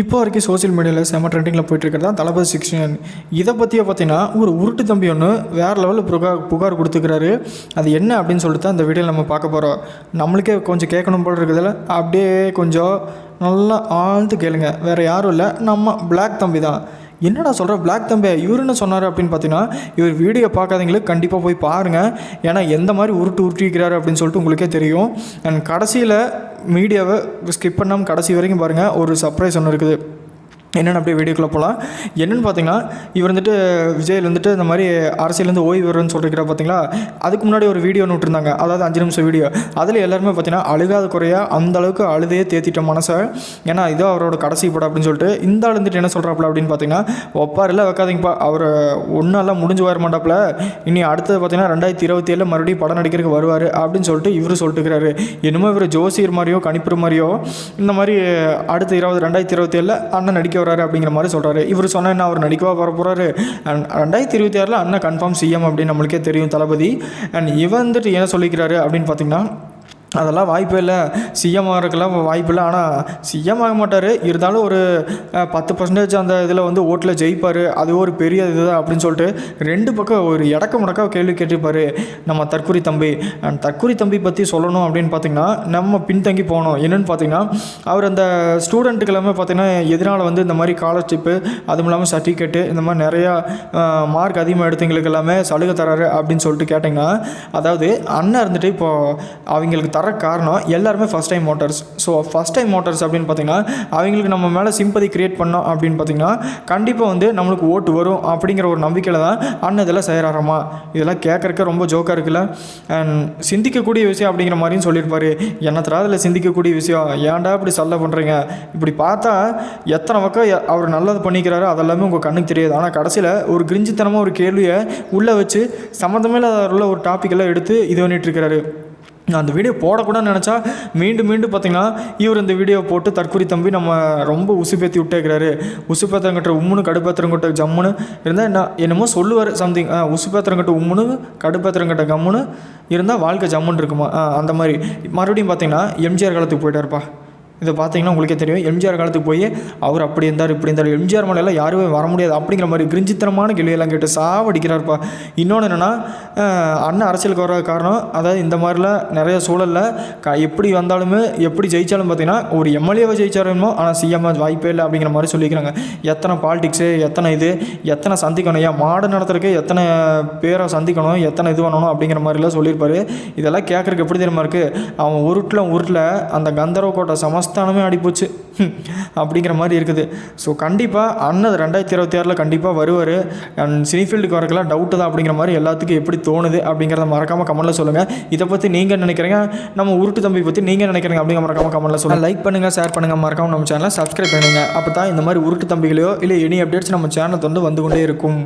இப்போ வரைக்கும் சோஷியல் மீடியாவில் செம ட்ரெண்டிங்கில் போயிட்டுருக்கிறது தான் தளபதி சிக்ஸ்டின் இதை பற்றியே பார்த்தீங்கன்னா ஒரு உருட்டு தம்பி ஒன்று வேறு லெவலில் புகார் புகார் கொடுத்துக்கிறாரு. அது என்ன அப்படின்னு சொல்லிட்டு தான் இந்த வீடியோவில் நம்ம பார்க்க போகிறோம் நம்மளுக்கே கொஞ்சம் கேட்கணும் போல இருக்கிறதுல அப்படியே கொஞ்சம் நல்லா ஆழ்ந்து கேளுங்க. வேறு யாரும் இல்லை. நம்ம பிளாக் தம்பி தான். என்னடா சொல்கிற பிளாக் தம்பி இவர் என்ன சொன்னார் அப்படின்னு பார்த்தீங்கன்னா இவர் வீடியோ பார்க்காதவங்களுக்கு கண்டிப்பாக போய் பாருங்கள் ஏன்னா எந்த மாதிரி உருட்டு உருட்டிக்கிறாரு அப்படின்னு சொல்லிட்டு உங்களுக்கே தெரியும். அண்ட் கடைசியில் மீடியாவை ஸ்கிப் பண்ணாமல் கடைசி வரைக்கும் பாருங்கள் ஒரு சர்ப்ரைஸ் ஒன்று இருக்குது. என்னென்னு அப்படியே வீடியோக்குள்ளே போகலாம் என்னென்னு பார்த்தீங்கன்னா இவர் வந்துட்டு விஜயில் வந்துட்டு இந்த மாதிரி அரசியலேருந்து ஓய்வு வரும்னு சொல்லிருக்கிறா பார்த்தீங்களா அதுக்கு முன்னாடி ஒரு வீடியோ விட்டுருந்தாங்க. அதாவது அஞ்சு நிமிஷம் வீடியோ. அதில் எல்லாருமே பார்த்தீங்கன்னா அழுகாத குறையாக அந்த அளவுக்கு அழுதையே தேத்திட்ட மனசை. ஏன்னா இதோ அவரோட கடைசி படம் அப்படின்னு சொல்லிட்டு இந்த ஆள் வந்துட்டு என்ன சொல்கிறாப்புல அப்படின்னு பார்த்தீங்கன்னா ஒப்பாரில் வைக்காதீங்கப்பா. அவர் ஒன்றெல்லாம் முடிஞ்சு வர மாட்டாப்புல. இனி அடுத்தது பார்த்தீங்கன்னா ரெண்டாயிரத்தி இருபத்தி ஏழில் மறுபடியும் படம் நடிக்கிறதுக்கு வருவார். அப்படின்னு சொல்லிட்டு இவர் சொல்லிட்டுக்கிறாரு என்னமோ இவர் ஜோசியர் மாதிரியோ கணிப்பு மாதிரியோ இந்த மாதிரி அடுத்த இருபது ரெண்டாயிரத்தி இருபத்தி ஏழில் அண்ணன் நடிக்க வராரு அப்படிங்கிற மாதிரி சொல்கிறாரு இவர் சொன்னால் என்ன அவர் நடிக்கவா வர போகிறாரு அண்ட் ரெண்டாயிரத்தி இருபத்தி ஆறில் அண்ணன் கன்ஃபார்ம் சிஎம் அப்படின்னு நம்மளுக்கே தெரியும் தளபதி. அண்ட் இவன் வந்துட்டு என்ன சொல்லிக்கிறாரு அப்படின்னு பார்த்தீங்கன்னா அதெல்லாம் வாய்ப்பே இல்லை. சிஎம் ஆகிறதுக்கெல்லாம் வாய்ப்பு இல்லை. ஆனால் சிஎம் ஆக மாட்டார். இருந்தாலும் ஒரு பத்து பர்சன்டேஜ் அந்த இதில் வந்து ஓட்டில் ஜெயிப்பார். அது ஒரு பெரிய இதுதான் அப்படின்னு சொல்லிட்டு ரெண்டு பக்கம் ஒரு இடக்க முடக்க கேள்வி கேட்டிருப்பார் நம்ம தற்குறி தம்பி. அண்ட் தற்குறி தம்பி பற்றி சொல்லணும் அப்படின்னு பார்த்தீங்கன்னா நம்ம பின்தங்கி போகணும். என்னென்னு பார்த்தீங்கன்னா அவர் அந்த ஸ்டூடெண்ட்டுக்கு எல்லாமே பார்த்தீங்கன்னா எதனால் வந்து இந்த மாதிரி ஸ்காலர்ஷிப்பு அதுவும் இல்லாமல் சர்டிஃபிகேட்டு இந்த மாதிரி நிறையா மார்க் அதிகமாக எடுத்தவங்களுக்கு எல்லாமே சலுகை தராரு அப்படின்னு சொல்லிட்டு கேட்டிங்கன்னா அதாவது அண்ணன் இருந்துட்டு இப்போது அவங்களுக்கு தர வர காரணம் எல்லாருமே first time motors so first time motors அப்படின்னு பார்த்தீங்கன்னா அவங்களுக்கு நம்ம மேலே சிம்பதி கிரியேட் பண்ணோம் அப்படின்னு பார்த்தீங்கன்னா கண்டிப்பாக வந்து நம்மளுக்கு ஓட்டு வரும் அப்படிங்கிற ஒரு நம்பிக்கையில் தான் அண்ணன் இதெல்லாம் செய்கிறாராமா இதெல்லாம் கேட்குறக்க ரொம்ப ஜோக்காக இருக்குல்ல? அண்ட் சிந்திக்கக்கூடிய விஷயம் அப்படிங்கிற மாதிரியும் சொல்லியிருப்பார். என்னத்தரா அதில் சிந்திக்கக்கூடிய விஷயம்? ஏன்டா இப்படி சல்ல பண்ணுறீங்க இப்படி பார்த்தா எத்தனை பக்கம் அவர் நல்லது பண்ணிக்கிறாரு? அதெல்லாமே உங்கள் கண்ணுக்கு தெரியாது. ஆனால் கடைசியில் ஒரு கிரிஞ்சித்தனமாக ஒரு கேள்வியை உள்ளே வச்சு சம்மந்தமே இல்லாத உள்ள ஒரு டாப்பிக்கெல்லாம் எடுத்து இது பண்ணிட்டு இருக்கிறாரு நான் அந்த வீடியோ போடக்கூடாதுன்னு நினச்சா மீண்டும் மீண்டும் பார்த்தீங்கன்னா இவர் இந்த வீடியோ போட்டு தற்கொலை தம்பி நம்ம ரொம்ப உசுப்பேற்றி விட்டேக்கிறாரு உசுப்பேத்தங்கிட்ட உம்முன்னு கடுப்பேத்திரங்கிட்ட ஜம்முன்னு இருந்தால் என்ன என்னமோ சொல்லுவார் சம்திங் உசுப்பேத்திரங்கிட்ட உம்முன்னு கடுப்பேத்திரங்கிட்ட கம்முன்னு இருந்தால் வாழ்க்கை ஜம்முன்னு இருக்குமா? அந்த மாதிரி. மறுபடியும் பார்த்தீங்கன்னா எம்ஜிஆர் காலத்துக்கு போயிட்டாருப்பா. இதை பார்த்தீங்கன்னா உங்களுக்கே தெரியும். எம்ஜிஆர் காலத்துக்கு போய் அவர் அப்படி இருந்தார் இப்படி இருந்தார். எம்ஜிஆர் மலையெல்லாம் யாருமே வர முடியாது. அப்படிங்கிற மாதிரி கிரிஞ்சித்தனமான கேள்வியெல்லாம் கேட்டு சாவடிக்கிறாருப்பா. இன்னொன்று என்னென்னா அண்ணன் அரசியலுக்கு வர காரணம் அதாவது இந்த மாதிரிலாம் நிறைய சூழலில் க எப்படி வந்தாலுமே எப்படி ஜெயித்தாலும் பார்த்தீங்கன்னா ஒரு எம்எல்ஏவை ஜெயிச்சாருமோ ஆனால் சிஎம் வாய்ப்பே இல்லை அப்படிங்கிற மாதிரி சொல்லிக்கிறாங்க. எத்தனை பாலிடிக்ஸு எத்தனை இது எத்தனை சந்திக்கணும் ஏன் மாடு நடத்துறதுக்கு எத்தனை பேரை சந்திக்கணும் எத்தனை இது பண்ணணும் அப்படிங்கிற மாதிரிலாம் சொல்லியிருப்பாரு. இதெல்லாம் கேட்குறக்கு எப்படி தெரியுமா இருக்குது அவன் உருட்டில் உருட்டில் அந்த கந்தரவ கோட்டை சமஸ்த அடிப்போச்சு ஆடிப்போச்சு. அப்படிங்கிற மாதிரி இருக்குது. ஸோ கண்டிப்பாக அண்ணன் ரெண்டாயிரத்தி இருபத்தி ஆறில் கண்டிப்பாக வருவார். அண்ட் சினிஃபீல்டுக்கு வரக்கெல்லாம் டவுட்டு தான் அப்படிங்கிற மாதிரி எல்லாத்துக்கும் எப்படி தோணுது அப்படிங்கிறத மறக்காமல் கமெண்ட்டில் சொல்லுங்கள் இதை பற்றி நீங்கள் நினைக்கிறீங்க? நம்ம உருட்டு தம்பி பற்றி நீங்கள் நினைக்கிறீங்க அப்படிங்கிற மறக்காமல் கமெண்ட்டில் சொல்லுங்கள் லைக் பண்ணுங்கள் ஷேர் பண்ணுங்கள் மறக்காமல் நம்ம சேனலை சப்ஸ்கிரைப் பண்ணுங்கள் அப்போ தான் இந்த மாதிரி உருட்டு தம்பிகளையோ இல்லை எனி அப்டேட்ஸ் நம்ம சேனல் வந்து வந்து கொண்டே இருக்கும்.